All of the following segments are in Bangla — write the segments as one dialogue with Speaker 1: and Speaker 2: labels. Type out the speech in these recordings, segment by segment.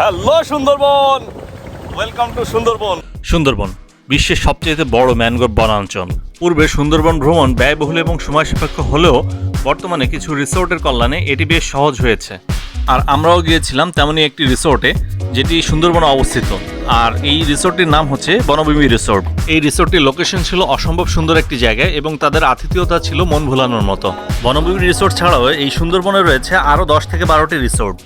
Speaker 1: Hello Sundarban. Welcome to Sundarban.
Speaker 2: Sundarban, বিশ্বের সবচেয়ে বড় ম্যানগ্রোভ বনাঞ্চল। পূর্বে সুন্দরবন ভ্রমণ ব্যয়বহুল এবং সময় সাপেক্ষ হলেও বর্তমানে কিছু রিসোর্টের কল্যাণে এটি বেশ সহজ হয়েছে। আর আমরাও গিয়েছিলাম তেমনই একটি রিসোর্টে, যেটি সুন্দরবনে অবস্থিত। আর এই রিসোর্টটির নাম হচ্ছে বনভূমি রিসোর্ট। এই রিসোর্টটির লোকেশন ছিল অসম্ভব সুন্দর একটি জায়গায় এবং তাদের আতিথেয়তা ছিল মন ভোলানোর মতো। বনভূমি রিসোর্ট ছাড়াও এই সুন্দরবনে রয়েছে আরও দশ থেকে বারোটি রিসোর্ট।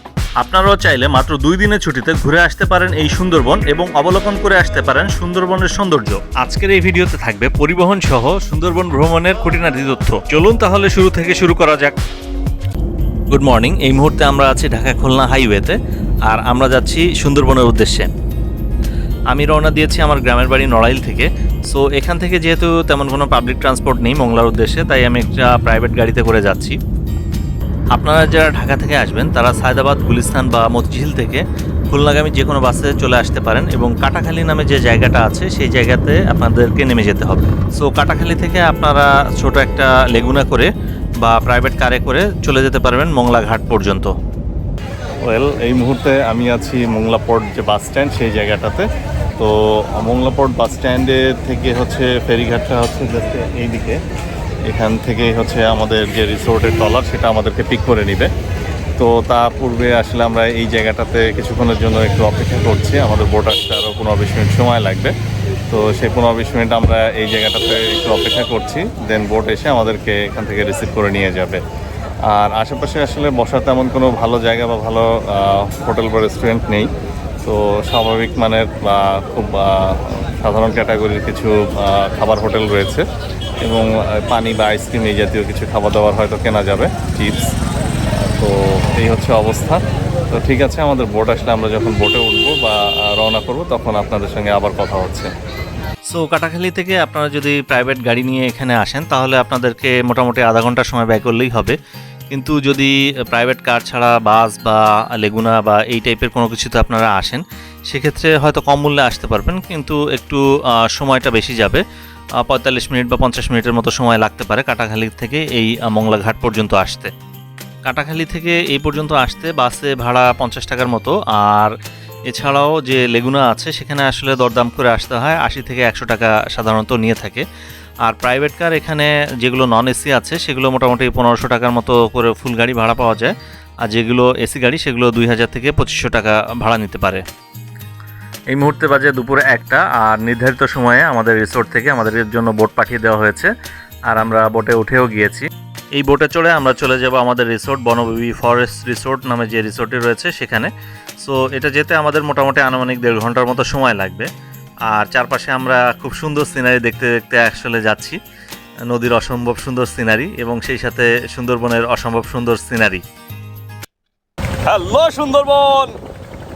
Speaker 2: আপনারাও চাইলে মাত্র দুই দিনের ছুটিতে ঘুরে আসতে পারেন এই সুন্দরবন এবং অবলোকন করে আসতে পারেন সুন্দরবনের সৌন্দর্য। আজকের এই ভিডিওতে থাকবে পরিবহন সহ সুন্দরবন ভ্রমণের খুঁটিনাটি তথ্য। চলুন তাহলে শুরু থেকে শুরু করা যাক। গুড মর্নিং এই মুহূর্তে আমরা আছি ঢাকা খুলনা হাইওয়েতে, আর আমরা যাচ্ছি সুন্দরবনের উদ্দেশ্যে। আমি রওনা দিয়েছি আমার গ্রামের বাড়ি নড়াইল থেকে। সো এখান থেকে যেহেতু তেমন কোনো পাবলিক ট্রান্সপোর্ট নেই মংলার উদ্দেশ্যে, তাই আমি একটা প্রাইভেট গাড়িতে করে যাচ্ছি। আপনারা যারা ঢাকা থেকে আসবেন, তারা সায়দাবাদ, গুলিস্তান বা মতিঝিল থেকে খুলনাগামী যে কোনো বাসে চলে আসতে পারেন এবং কাটাখালী নামে যে জায়গাটা আছে, সেই জায়গাতে আপনাদেরকে নেমে যেতে হবে। সো কাটাখালী থেকে আপনারা ছোট একটা লেগুনা করে বা প্রাইভেট কারে করে চলে যেতে পারবেন মংলা ঘাট পর্যন্ত।
Speaker 1: ওয়েল এই মুহূর্তে আমি আছি মোংলা যে বাস স্ট্যান্ড সেই জায়গাটাতে। তো মোংলা বাস স্ট্যান্ডে থেকে হচ্ছে ফেরিঘাটটা হচ্ছে জাস্ট এইদিকে। এখান থেকে হচ্ছে আমাদের যে রিসোর্টের টলার সেটা আমাদেরকে পিক করে নিবে। তো তা পূর্বে আসলে আমরা এই জায়গাটাতে কিছুক্ষণের জন্য একটু অপেক্ষা করছি। আমাদের বোট আসতে আরও পনেরো বিশ মিনিট সময় লাগবে। তো সেই পনেরো বিশ মিনিট আমরা এই জায়গাটাতে একটু অপেক্ষা করছি। দেন বোট এসে আমাদেরকে এখান থেকে রিসিভ করে নিয়ে যাবে। আর আশেপাশে আসলে বসার তেমন কোনো ভালো জায়গা বা ভালো হোটেল বা রেস্টুরেন্ট নেই। তো স্বাভাবিক মানের বা খুব সাধারণ ক্যাটাগরির কিছু খাবার হোটেল রয়েছে। এবং পানি বা আইসক্রিম এই জাতীয় কিছু খাবার দাবার হয়তো কেনা যাবে চিপস তো এই হচ্ছে অবস্থা। তো ঠিক আছে, আমাদের বোট আসলে আমরা যখন বোটে উঠবো বা রওনা করব তখন আপনাদের সঙ্গে আবার কথা হচ্ছে।
Speaker 2: সো কাটাখালী থেকে আপনারা যদি প্রাইভেট গাড়ি নিয়ে এখানে আসেন, তাহলে আপনাদেরকে মোটামুটি আধা ঘণ্টা সময় ব্যয় করলেই হবে। কিন্তু যদি প্রাইভেট কার ছাড়া বাস বা লেগুনা বা এই টাইপের কোনো কিছুতে আপনারা আসেন, সেক্ষেত্রে হয়তো কম মূল্যে আসতে পারবেন, কিন্তু একটু সময়টা বেশি যাবে। পঁয়তাল্লিশ মিনিট বা পঞ্চাশ মিনিটের মতো সময় লাগতে পারে কাটাখালী থেকে এই মংলাঘাট পর্যন্ত আসতে। কাটাখালী থেকে এই পর্যন্ত আসতে বাসে ভাড়া পঞ্চাশ টাকার মতো, আর এছাড়াও যে লেগুনা আছে সেখানে আসলে দরদাম করে আসতে হয়, আশি থেকে একশো টাকা সাধারণত নিয়ে থাকে। আর প্রাইভেট কার এখানে যেগুলো নন এসি আছে সেগুলো মোটামুটি পনেরোশো টাকার মতো করে ফুল গাড়ি ভাড়া পাওয়া যায়, আর যেগুলো এসি গাড়ি সেগুলো দুই হাজার থেকে পঁচিশশো টাকা ভাড়া নিতে পারে। এই মুহূর্তে বাজে দুপুরে একটা, আর নির্ধারিত সময়ে আমাদের রিসোর্ট থেকে আমাদের জন্য বোট পাঠিয়ে দেওয়া হয়েছে, আর আমরা বোটে উঠেও গিয়েছি। এই বোটে চড়ে আমরা চলে যাব আমাদের রিসোর্ট বনবিবি ফরেস্ট রিসোর্ট নামে যে রিসোর্টটি রয়েছে সেখানে। সো এটা যেতে আমাদের মোটামুটি আনুমানিক দেড় ঘণ্টার মতো সময় লাগবে। আর চারপাশে আমরা খুব সুন্দর সিনারি দেখতে দেখতে আসলে যাচ্ছি। নদীর অসম্ভব সুন্দর সিনারি এবং সেই সাথে সুন্দরবনের অসম্ভব সুন্দর scenery
Speaker 1: hello Sundarban!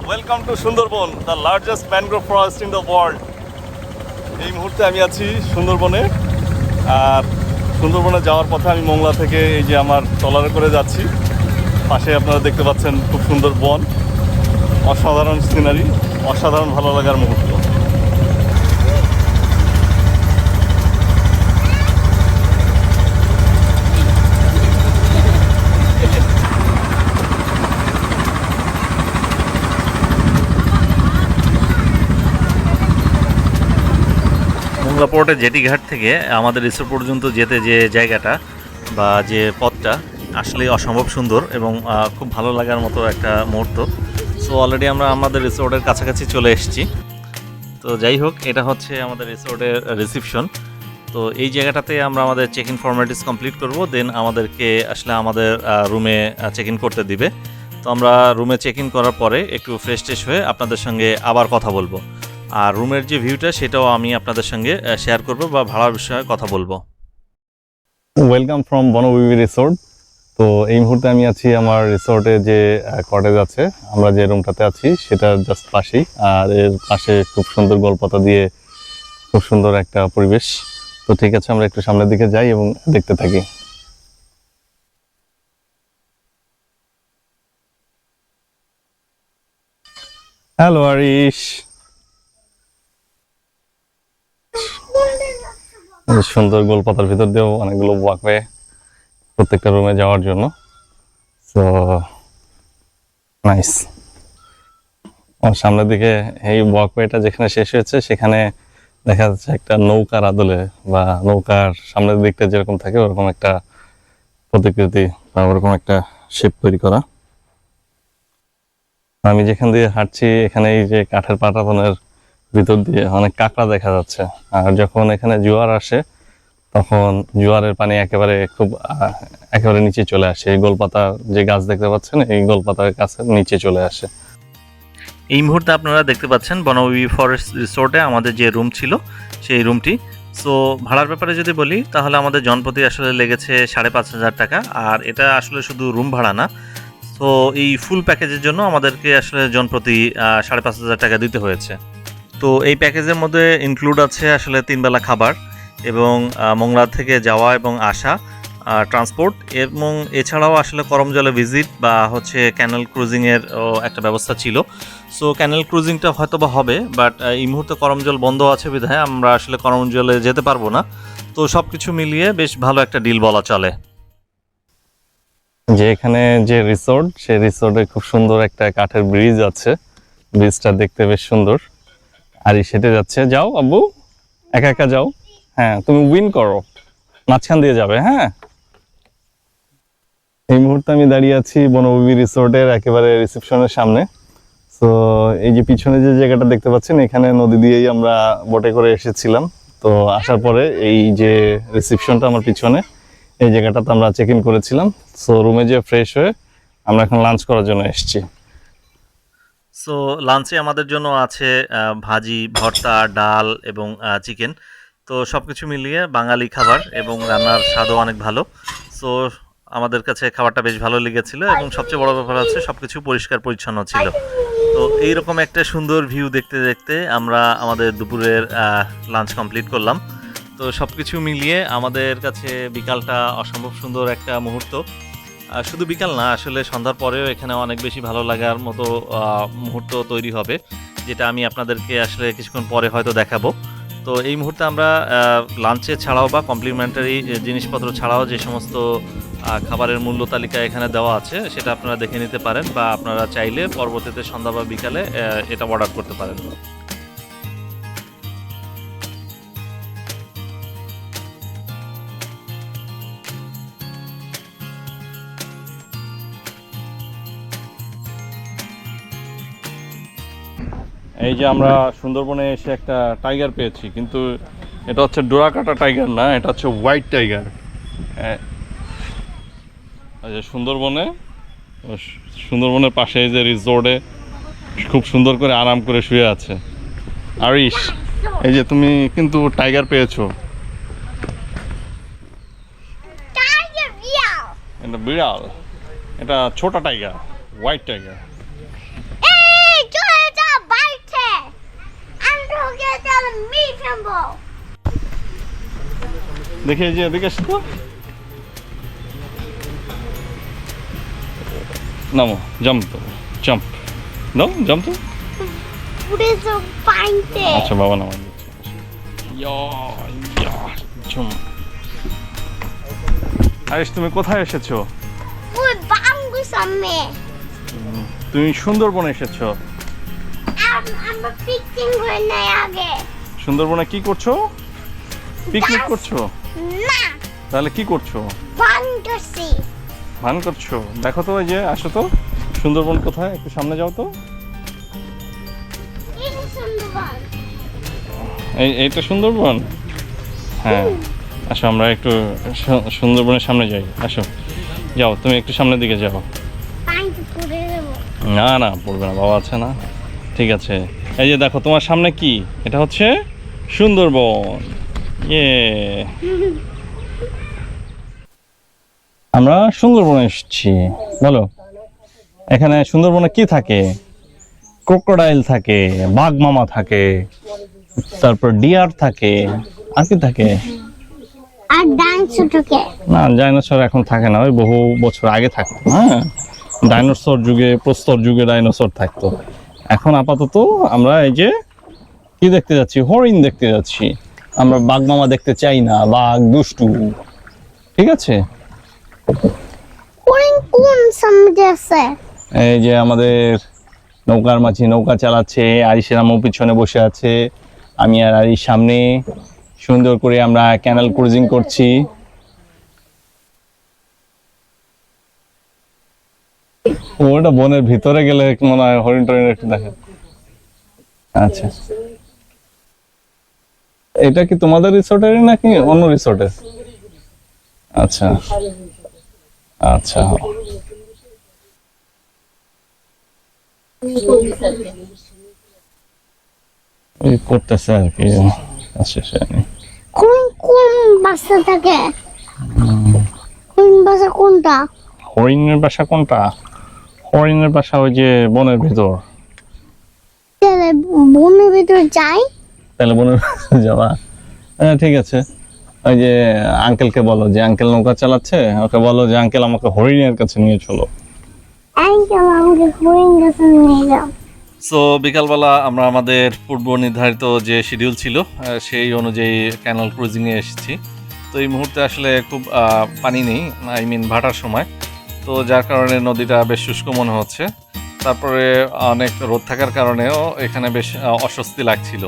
Speaker 1: Welcome to Sundarban the largest mangrove forest in the world এই মুহূর্তে আমি আছি সুন্দরবনে। আর সুন্দরবনে যাওয়ার পথে আমি মোংলা থেকে এই যে আমার ট্রলারে করে যাচ্ছি। পাশে আপনারা দেখতে পাচ্ছেন খুব সুন্দর বন। অসাধারণ সিনারি অসাধারণ ভালো লাগার মুহূর্ত।
Speaker 2: মোংলা পোর্টের জেটিঘাট থেকে আমাদের রিসোর্ট পর্যন্ত যেতে যে জায়গাটা বা যে পথটা, আসলে অসম্ভব সুন্দর এবং খুব ভালো লাগার মতো একটা মুহূর্ত। সো অলরেডি আমরা আমাদের রিসোর্টের কাছাকাছি চলে এসেছি। তো যাই হোক, এটা হচ্ছে আমাদের রিসোর্টের রিসিপশন। তো এই জায়গাটাতে আমরা আমাদের চেক ইন ফর্মালিটিস কমপ্লিট করব দেন আমাদেরকে আসলে আমাদের রুমে চেক ইন করতে দিবে। তো আমরা রুমে চেক ইন করার পরে একটু ফ্রেশ ট্রেশ হয়ে আপনাদের সঙ্গে আবার কথা বলব। আর রুমের যে ভিউটা সেটাও আমি আপনাদের সঙ্গে শেয়ার করব বা ভাড়ার বিষয়ে কথা বলব।
Speaker 1: ওয়েলকাম ফ্রম বনবিবি রিসোর্ট তো এই মুহূর্তে আমি আছি আমার রিসোর্টে যে কটেজ আছে, আমরা যে রুমটাতে আছি, সেটার জাস্ট পাশেই। আর এর পাশে খুব সুন্দর গল্পতা দিয়ে খুব সুন্দর একটা পরিবেশ। তো ঠিক আছে, আমরা একটু সামনের দিকে যাই এবং দেখতে থাকি। হ্যালো আরিশ সুন্দর গোলপাতার ভিতর দিয়েও অনেকগুলো ওয়াকওয়ে প্রত্যেকটা রুমে যাওয়ার জন্য। সো নাইস
Speaker 2: আমার সামনের দিকে এই ওয়াকওয়েটা যেখানে শেষ হয়েছে, সেখানে দেখা যাচ্ছে একটা নৌকার আদলে বা নৌকার সামনের দিকটা যেরকম থাকে, ওরকম একটা প্রতিকৃতি বা ওরকম একটা শেপ তৈরি করা। আমি যেখান দিয়ে হাঁটছি, এখানে এই যে কাঠের পাটাতনের ভিতর দিয়ে অনেক কাঁকড়া দেখা যাচ্ছে। আর যখন এখানে জোয়ার আসে, তখন জোয়ারের পানি একেবারে খুব একেবারে নিচে চলে আসে। এই গোলপাতার যে গাছ দেখতে পাচ্ছেন, এই গোলপাতার কাছে নিচে চলে আসে।
Speaker 3: এই মুহূর্তে আপনারা দেখতে পাচ্ছেন বনবিবি ফরেস্ট রিসোর্টে আমাদের যে রুম ছিল, সেই রুমটি সো ভাড়ার ব্যাপারে যদি বলি, তাহলে আমাদের জনপ্রতি আসলে লেগেছে সাড়ে পাঁচ হাজার টাকা। আর এটা আসলে শুধু রুম ভাড়া না। তো এই ফুল প্যাকেজের জন্য আমাদেরকে আসলে জনপ্রতি সাড়ে পাঁচ হাজার টাকা দিতে হয়েছে। তো এই প্যাকেজের মধ্যে ইনক্লুড আছে আসলে তিনবেলা খাবার এবং মংলা থেকে যাওয়া এবং আসা ট্রান্সপোর্ট এবং এছাড়াও আসলে করমজলে ভিজিট বা হচ্ছে ক্যানেল ক্রুজিংয়ের একটা ব্যবস্থা ছিল। সো ক্যানেল ক্রুজিংটা হয়তো বা হবে বাট এই মুহূর্তে করমজল বন্ধ আছে বিধায় আমরা আসলে করমজলে যেতে পারব না। তো সব কিছু মিলিয়ে বেশ ভালো একটা ডিল বলা চলে।
Speaker 2: যে এখানে যে রিসোর্ট সেই রিসোর্টে খুব সুন্দর একটা কাঠের ব্রিজ আছে। ব্রিজটা দেখতে বেশ সুন্দর। আর সেটে যাচ্ছে। যাও আব্বু, একা একা যাও। হ্যাঁ তুমি উইন করো। মাঝখান দিয়ে যাবে হ্যাঁ? এই মুহূর্তে আমি দাঁড়িয়ে আছি বনভূমি রিসোর্টের একেবারে রিসেপশনের সামনে। তো এই যে পিছনে যে জায়গাটা দেখতে পাচ্ছেন, এখানে নদী দিয়েই আমরা বোটে করে এসেছিলাম। তো আসার পরে এই যে রিসেপশনটা আমার পিছনে, এই জায়গাটাতে আমরা চেক ইন করেছিলাম সো রুমে যে ফ্রেশ হয়ে আমরা এখন লাঞ্চ করার জন্য এসেছি।
Speaker 3: সো লাঞ্চে আমাদের জন্য আছে ভাজি, ভর্তা, ডাল এবং চিকেন। তো সব কিছু মিলিয়ে বাঙালি খাবার এবং রান্নার স্বাদও অনেক ভালো। সো আমাদের কাছে খাবারটা বেশ ভালো লেগেছিল এবং সবচেয়ে বড় ব্যাপার হচ্ছে সব কিছু পরিষ্কার পরিচ্ছন্ন ছিল। তো এইরকম একটা সুন্দর ভিউ দেখতে দেখতে আমরা আমাদের দুপুরের লাঞ্চ কমপ্লিট করলাম। তো সব কিছু মিলিয়ে আমাদের কাছে বিকালটা অসম্ভব সুন্দর একটা মুহূর্ত। শুধু বিকাল না, আসলে সন্ধ্যার পরেও এখানে অনেক বেশি ভালো লাগার মতো মুহূর্ত তৈরি হবে, যেটা আমি আপনাদেরকে আসলে কিছুক্ষণ পরে হয়তো দেখাবো। তো এই মুহূর্তে আমরা লাঞ্চে ছাড়াও বা কমপ্লিমেন্টারি জিনিসপত্র ছাড়াও যে সমস্ত খাবারের মূল্য তালিকা এখানে দেওয়া আছে, সেটা আপনারা দেখে নিতে পারেন বা আপনারা চাইলে পরবর্তীতে সন্ধ্যা বা বিকালে এটা অর্ডার করতে পারেন।
Speaker 2: এই যে আমরা সুন্দরবনে এসে একটা টাইগার পেয়েছি কিন্তু এটা হচ্ছে ডোরাকাটা টাইগার না এটা হচ্ছে হোয়াইট টাইগার এই যে সুন্দরবনে সুন্দরবনের পাশে এই যে রিসোর্টে খুব সুন্দর করে আরাম করে শুয়ে আছে। আরিশ এই যে তুমি কিন্তু টাইগার পেয়েছ। এটা বিড়াল এটা ছোট টাইগার হোয়াইট টাইগার
Speaker 1: ball.
Speaker 2: দেখি যে এদিকে আসো তো নামো জাম্প তো জাম্প নাও জাম্প তো
Speaker 1: is a bite?
Speaker 2: আচ্ছা বাবা নামা ইয়া ইয়া তুমি কোথায় এসেছ
Speaker 1: on me?
Speaker 2: তুমি সুন্দরবনে এসেছ
Speaker 1: I'm, I'm a fixing grenade.
Speaker 2: সুন্দরবনে কি করছ? পিকনিক করছ? তাহলে কি করছ. ভান করছ? দেখো তো এই যে আসো তো। সুন্দরবন কোথায়? একটু সামনে যাও তো. এই এইটা সুন্দরবন। হ্যাঁ। আসো আমরা একটু সুন্দরবনের সামনে যাই। আসো। যাও তুমি একটু সামনের দিকে যাও. না না পড়বে না বাবা আছে না। ঠিক আছে। এই যে দেখো তোমার সামনে কি? এটা হচ্ছে সুন্দরবন। ইয়ে আমরা সুন্দরবনে এসেছি। বলো এখানে সুন্দরবনে কি থাকে? ক্রোকোডাইল থাকে বাঘ মামা থাকে তারপর ডিয়ার থাকে আর কি থাকে? না ডাইনোসর এখন থাকে না ওই বহু বছর আগে থাকতো হ্যাঁ? ডাইনোসর যুগে প্রস্তর যুগে ডাইনোসর থাকতো। এখন আপাতত আমরা এই যে কি দেখতে যাচ্ছি? হরিণ দেখতে যাচ্ছি। আমরা বাঘ মামা দেখতে চাই না বাঘ দুষ্টু। ঠিক আছে. এই যে আমাদের
Speaker 1: নৌকার মাঝি নৌকা চালাচ্ছে আরিসের আম্মু পিছনে বসে আছে। আমি আর আরির সামনে। সুন্দর করে আমরা ক্যানাল ক্রুজিং করছি। ওটা বনের ভিতরে গেলে মনে হয় হরিণ টরিণ একটু দেখে। আচ্ছা। এটা কি তোমাদের রিসোর্টেরই নাকি অন্য রিসোর্টের আচ্ছা। আচ্ছা। এই করতেছে আর কি। আচ্ছা আচ্ছা।
Speaker 4: কোন কোন বাসা থাকে? কোন বাসা কোনটা?
Speaker 1: হরিণের বাসা কোনটা? হরিণের বাসা ওই যে বনের ভিতর।
Speaker 4: বনের ভিতরে যাই।
Speaker 1: তাহলে যাবা হ্যাঁ ঠিক আছে। ওই যে আঙ্কেলকে বলো যে আঙ্কেল নৌকা চালাচ্ছে ওকে বলো যে আঙ্কেল আমাকে হরিণের কাছে নিয়ে চলো।
Speaker 4: আঙ্কেল আমাকে হরিণ গাছে নিয়ে যাও।
Speaker 2: সো বিকালবেলা আমরা আমাদের পূর্ব নির্ধারিত যে শিডিউল ছিল সেই অনুযায়ী ক্যানাল ক্রুজিংয়ে এসেছি। তো এই মুহূর্তে আসলে খুব পানি নেই আই মিন ভাটার সময়। তো যার কারণে নদীটা বেশ শুষ্ক মনে হচ্ছে। তারপরে অনেক রোদ থাকার কারণেও এখানে বেশ অস্বস্তি লাগছিল।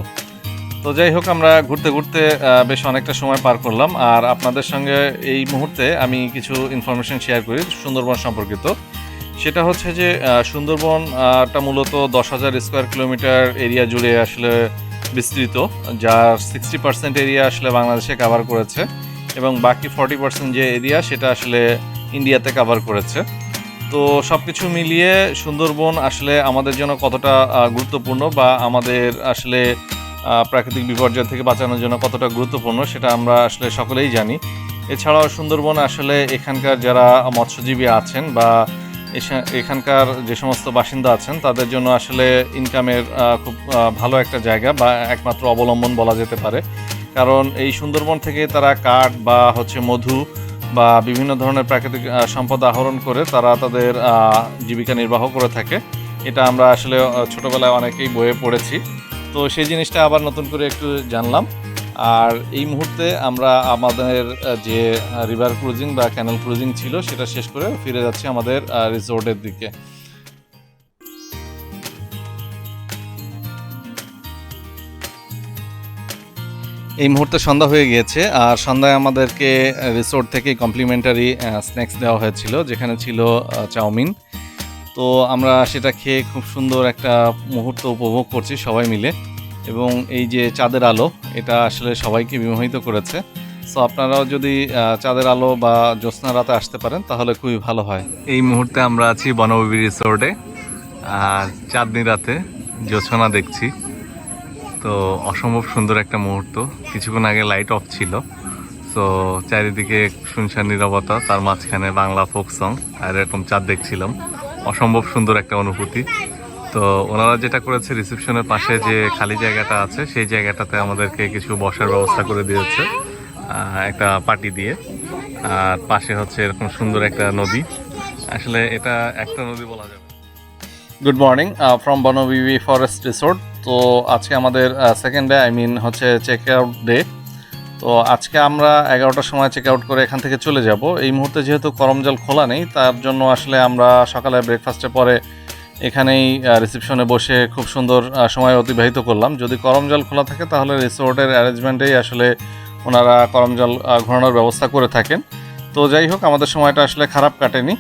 Speaker 2: তো যাই হোক, আমরা ঘুরতে ঘুরতে বেশ অনেকটা সময় পার করলাম। আর আপনাদের সঙ্গে এই মুহূর্তে আমি কিছু ইনফরমেশন শেয়ার করি সুন্দরবন সম্পর্কিত। সেটা হচ্ছে যে সুন্দরবনটা মূলত দশ হাজার স্কোয়ার কিলোমিটার এরিয়া জুড়ে আসলে বিস্তৃত, যার সিক্সটি পার্সেন্ট এরিয়া আসলে বাংলাদেশে কভার করেছে এবং বাকি ফর্টি পার্সেন্ট যে এরিয়া সেটা আসলে ইন্ডিয়াতে কভার করেছে। তো সব কিছু মিলিয়ে সুন্দরবন আসলে আমাদের জন্য কতটা গুরুত্বপূর্ণ বা আমাদের আসলে প্রাকৃতিক বিপর্যয় থেকে বাঁচানোর জন্য কতটা গুরুত্বপূর্ণ সেটা আমরা আসলে সকলেই জানি। এছাড়াও সুন্দরবন আসলে এখানকার যারা মৎস্যজীবী আছেন বা এখানকার যে সমস্ত বাসিন্দা আছেন, তাদের জন্য আসলে ইনকামের খুব ভালো একটা জায়গা বা একমাত্র অবলম্বন বলা যেতে পারে। কারণ এই সুন্দরবন থেকে তারা কাঠ বা হচ্ছে মধু বা বিভিন্ন ধরনের প্রাকৃতিক সম্পদ আহরণ করে তারা তাদের জীবিকা নির্বাহ করে থাকে। এটা আমরা আসলে ছোটবেলায় অনেকেই বইয়ে পড়েছি। তো সেই জিনিসটা আবার নতুন করে একটু জানলাম। আর এই মুহূর্তে আমরা আমাদের যে রিভার ক্রুজিং বা ক্যানেল ক্রুজিং ছিল, সেটা শেষ করে ফিরে যাচ্ছি আমাদের রিসোর্টের দিকে। এই মুহূর্তে সন্ধ্যা হয়ে গিয়েছে, আর সন্ধ্যায় আমাদেরকে রিসোর্ট থেকে কমপ্লিমেন্টারি স্ন্যাক্স দেওয়া হয়েছিল, যেখানে ছিল চাউমিন। তো আমরা সেটা খেয়ে খুব সুন্দর একটা মুহূর্ত উপভোগ করছি সবাই মিলে। এবং এই যে চাঁদের আলো, এটা আসলে সবাইকে বিমোহিত করেছে। সো আপনারাও যদি চাঁদের আলো বা জ্যোৎস্না রাতে আসতে পারেন, তাহলে খুবই ভালো হয়। এই মুহূর্তে আমরা আছি বনবিবি রিসোর্টে আর চাঁদনি রাতে জ্যোৎস্না দেখছি। তো অসম্ভব সুন্দর একটা মুহূর্ত। কিছুক্ষণ আগে লাইট অফ ছিল। তো চারিদিকে শুনশান নিরবতা, তার মাঝখানে বাংলা ফোক সং আর এরকম চাঁদ দেখছিলাম। অসম্ভব সুন্দর একটা অনুভূতি। তো ওনারা যেটা করেছে রিসেপশনের পাশে যে খালি জায়গাটা আছে, সেই জায়গাটাতে আমাদেরকে কিছু বসার ব্যবস্থা করে দিয়েছে একটা পার্টি দিয়ে। আর পাশে হচ্ছে এরকম সুন্দর একটা নদী। আসলে এটা একটা নদী বলা যাবে। Good morning from Bonbibi forest resort তো আজকে আমাদের সেকেন্ড ডে আই মিন হচ্ছে চেক আউট ডে তো আজকে আমরা এগারোটার সময় চেক আউট করে এখান থেকে চলে যাব। এই মুহূর্তে যেহেতু করমজল খোলা নেই, তার জন্য আসলে আমরা সকালে ব্রেকফাস্টের পরে এখানেই রিসেপশনে বসে খুব সুন্দর সময় অতিবাহিত করলাম। যদি করমজল খোলা থাকে তাহলে রিসোর্টের অ্যারেঞ্জমেন্টেই আসলে ওনারা করমজল ঘোরানোর ব্যবস্থা করে থাকেন। তো যাই হোক, আমাদের সময়টা আসলে খারাপ কাটেনি।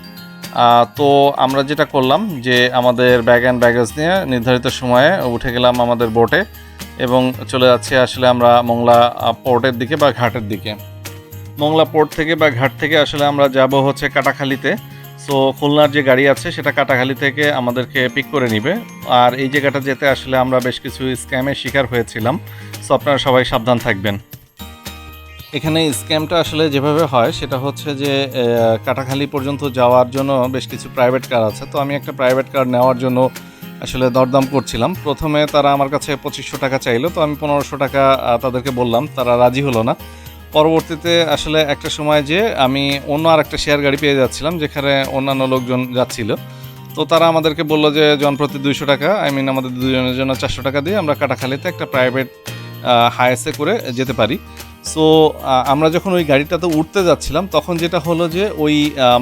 Speaker 2: তো আমরা যেটা করলাম যে আমাদের ব্যাগ অ্যান্ড ব্যাগেজ নিয়ে নির্ধারিত সময়ে উঠে গেলাম আমাদের বোটে এবং চলে যাচ্ছি আসলে আমরা মংলা পোর্টের দিকে বা ঘাটের দিকে। মংলা পোর্ট থেকে বা ঘাট থেকে আসলে আমরা যাব হচ্ছে কাটাখালিতে। সো খুলনার যে গাড়ি আছে, সেটা কাটাখালি থেকে আমাদেরকে পিক করে নিবে। আর এই জায়গাটা যেতে আসলে আমরা বেশ কিছু স্ক্যামের শিকার হয়েছিলাম। সো আপনারা সবাই সাবধান থাকবেন। এখানে স্ক্যামটা আসলে যেভাবে হয়, সেটা হচ্ছে যে কাটাখালি পর্যন্ত যাওয়ার জন্য বেশ কিছু প্রাইভেট কার আছে। তো আমি একটা প্রাইভেট কার নেওয়ার জন্য আসলে দরদাম করছিলাম। প্রথমে তারা আমার কাছে পঁচিশশো টাকা চাইলো, তো আমি পনেরোশো টাকা তাদেরকে বললাম, তারা রাজি হলো না। পরবর্তীতে আসলে একটা সময় যে আমি অন্য আর একটা শেয়ার গাড়ি পেয়ে যাচ্ছিলাম, যেখানে অন্যান্য লোকজন যাচ্ছিল। তো তারা আমাদেরকে বলল যে জনপ্রতি দুইশো টাকা আই মিন আমাদের দুজনের জন্য চারশো টাকা দিয়ে আমরা কাটাখালিতে একটা প্রাইভেট হায়াসে করে যেতে পারি। সো আমরা যখন ওই গাড়িটাতে উঠতে যাচ্ছিলাম, তখন যেটা হলো যে ওই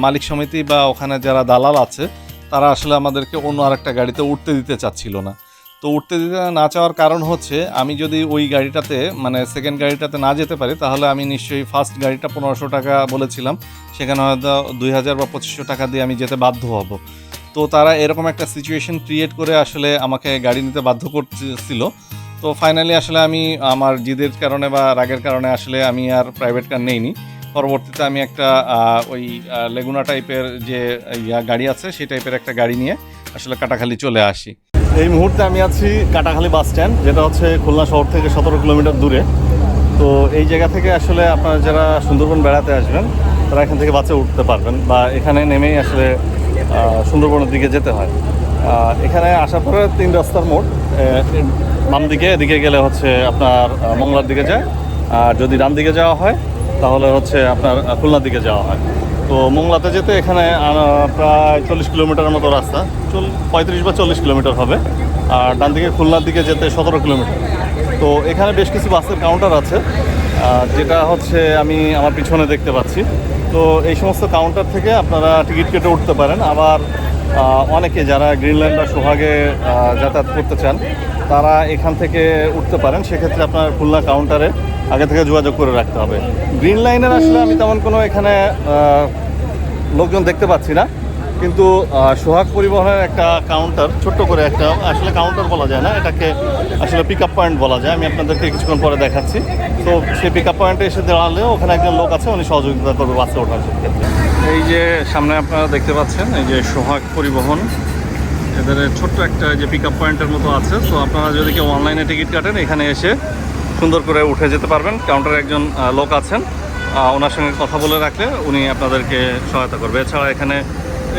Speaker 2: মালিক সমিতি বা ওখানে যারা দালাল আছে
Speaker 1: তারা আসলে আমাদেরকে অন্য আরেকটা গাড়িতে উঠতে দিতে চাচ্ছিল না। তো উঠতে দিতে না চাওয়ার কারণ হচ্ছে, আমি যদি ওই গাড়িটাতে মানে সেকেন্ড গাড়িটাতে না যেতে পারি, তাহলে আমি নিশ্চয়ই ফার্স্ট গাড়িটা পনেরোশো টাকা বলেছিলাম। সেখানে হয়তো দুই হাজার বা পঁচিশশো টাকা দিয়ে আমি যেতে বাধ্য হব। তো তারা এরকম একটা সিচুয়েশন ক্রিয়েট করে আসলে আমাকে গাড়ি নিতে বাধ্য করছিল তো ফাইনালি আসলে আমি, আমার জিদের কারণে বা রাগের কারণে আসলে আমি আর প্রাইভেট কার নেইনি। পরবর্তীতে আমি একটা ওই লেগুনা টাইপের যে, ইয়া গাড়ি আছে, সেই টাইপের একটা গাড়ি নিয়ে আসলে কাটাখালি চলে আসি।
Speaker 2: এই মুহূর্তে আমি আছি কাটাখালি বাস স্ট্যান্ড, যেটা হচ্ছে খুলনা শহর থেকে সতেরো কিলোমিটার দূরে। তো এই জায়গা থেকে আসলে আপনারা যারা সুন্দরবন বেড়াতে আসবেন, তারা এখান থেকে বাসে উঠতে পারবেন বা এখানে নেমেই আসলে সুন্দরবনের দিকে যেতে হয়। এখানে আসার পরে তিন রাস্তার মোড় বাম দিকে, এদিকে গেলে হচ্ছে আপনার মংলার দিকে যায়, আর যদি ডান দিকে যাওয়া হয় তাহলে হচ্ছে আপনার খুলনার দিকে যাওয়া হয়। তো মোংলাতে যেতে এখানে প্রায় চল্লিশ কিলোমিটারের মতো রাস্তা। চল, পঁয়ত্রিশ বা চল্লিশ কিলোমিটার হবে। আর ডান দিকে খুলনার দিকে যেতে সতেরো কিলোমিটার। তো এখানে বেশ কিছু বাসের কাউন্টার আছে। যেটা হচ্ছে আমি আমার পিছনে দেখতে পাচ্ছি। তো এই সমস্ত কাউন্টার থেকে আপনারা টিকিট কেটে উঠতে পারেন। আবার অনেকে যারা গ্রিনল্যান্ড বা সোহাগে যাতায়াত করতে চান, তারা এখান থেকে উঠতে পারেন। সেক্ষেত্রে আপনার খুলনা কাউন্টারে আগে থেকে যোগাযোগ করে রাখতে হবে। গ্রিন লাইনের আসলে আমি তেমন কোনো এখানে লোকজন দেখতে পাচ্ছি না। কিন্তু সোহাগ পরিবহনের একটা কাউন্টার ছোট্ট করে একটা, আসলে কাউন্টার বলা যায় না, এটাকে আসলে পিক আপ পয়েন্ট বলা যায়। আমি আপনাদেরকে কিছুক্ষণ পরে দেখাচ্ছি। তো সেই পিক আপ পয়েন্টে এসে দাঁড়ালে ওখানে একজন লোক আছে, উনি সহযোগিতা করবে বাসে ওঠার ক্ষেত্রে এই যে সামনে আপনারা দেখতে পাচ্ছেন, এই যে সোহাগ পরিবহন, এদের ছোট্ট একটা যে পিক আপ পয়েন্টের মতো আছে। তো আপনারা যদি কেউ অনলাইনে টিকিট কাটেন, এখানে এসে সুন্দর করে উঠে যেতে পারবেন। কাউন্টারে একজন লোক আছেন। ওনার সঙ্গে কথা বলে রাখলে উনি আপনাদেরকে সহায়তা করবে। এছাড়া এখানে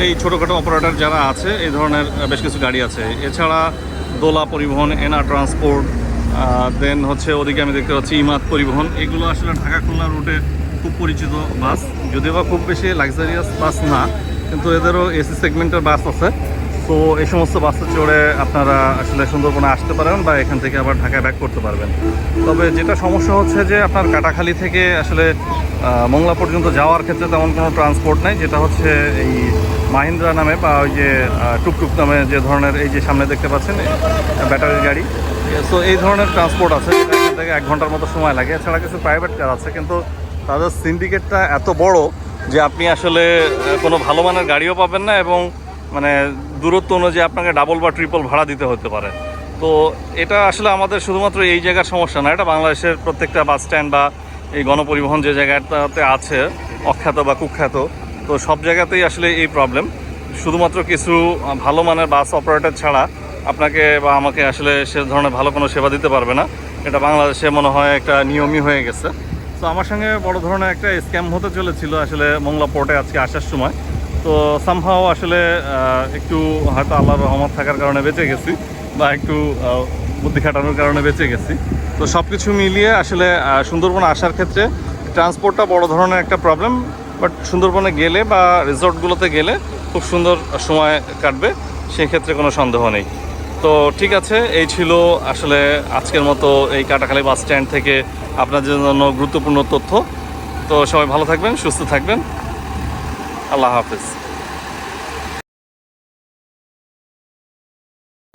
Speaker 2: এই ছোটোখাটো অপারেটর যারা আছে, এই ধরনের বেশ কিছু গাড়ি আছে। এছাড়া দোলা পরিবহন এনা ট্রান্সপোর্ট দেন হচ্ছে ওদিকে আমি দেখতে পাচ্ছি ইমাদ পরিবহন। এগুলো আসলে ঢাকা খুলনা রুটে খুব পরিচিত বাস। যদিও বা খুব বেশি লাক্সারিয়াস বাস না, কিন্তু এদেরও এসি সেগমেন্টের বাস আছে। তো এই সমস্ত বাসে চড়ে আপনারা আসলে সুন্দরবনে আসতে পারেন বা এখান থেকে আবার ঢাকায় ব্যাক করতে পারবেন। তবে যেটা সমস্যা হচ্ছে যে আপনার কাটাখালী থেকে আসলে মংলা পর্যন্ত যাওয়ার ক্ষেত্রে তেমন কোনো ট্রান্সপোর্ট নেই, যেটা হচ্ছে এই মাহিন্দ্রা নামে বা ওই যে টুকটুক নামে যে ধরনের এই যে সামনে দেখতে পাচ্ছেন, ব্যাটারির গাড়ি। সো এই ধরনের ট্রান্সপোর্ট আছে, যেটা এখান থেকে এক ঘণ্টার মতো সময় লাগে। এছাড়া কিছু প্রাইভেট কার আছে, কিন্তু তাদের সিন্ডিকেটটা এত বড় যে আপনি আসলে কোনো ভালো মানের গাড়িও পাবেন না এবং মানে দূরত্ব অনুযায়ী আপনাকে ডাবল বা ট্রিপল ভাড়া দিতে হতে পারে। তো এটা আসলে আমাদের শুধুমাত্র এই জায়গার সমস্যা না, এটা বাংলাদেশের প্রত্যেকটা বাস স্ট্যান্ড বা এই গণপরিবহন যে জায়গাটাতে আছে, অখ্যাত বা কুখ্যাত, তো সব জায়গাতেই আসলে এই প্রবলেম শুধুমাত্র কিছু ভালো মানের বাস অপারেটর ছাড়া আপনাকে বা আমাকে আসলে সে ধরনের ভালো কোনো সেবা দিতে পারবে না। এটা বাংলাদেশে মনে হয় একটা নিয়মই হয়ে গেছে। তো আমার সঙ্গে বড় ধরনের একটা স্ক্যাম হতে চলেছিল আসলে মংলা পোর্টে আজকে আসার সময়। তো সামহাও আসলে একটু হয়তো আল্লাহর রহমত থাকার কারণে বেঁচে গেছি বা একটু বুদ্ধি খাটানোর কারণে বেঁচে গেছি। তো সব কিছু মিলিয়ে আসলে সুন্দরবন আসার ক্ষেত্রে ট্রান্সপোর্টটা বড় ধরনের একটা প্রবলেম বাট সুন্দরবনে গেলে বা রিসর্টগুলোতে গেলে খুব সুন্দর সময় কাটবে, সেক্ষেত্রে কোনো সন্দেহ নেই। তো ঠিক আছে, এই ছিল আসলে আজকের মতো এই কাটাখালী বাস স্ট্যান্ড থেকে আপনাদের জন্য গুরুত্বপূর্ণ তথ্য। তো সবাই ভালো থাকবেন, সুস্থ থাকবেন। আল্লাহ হাফিজ।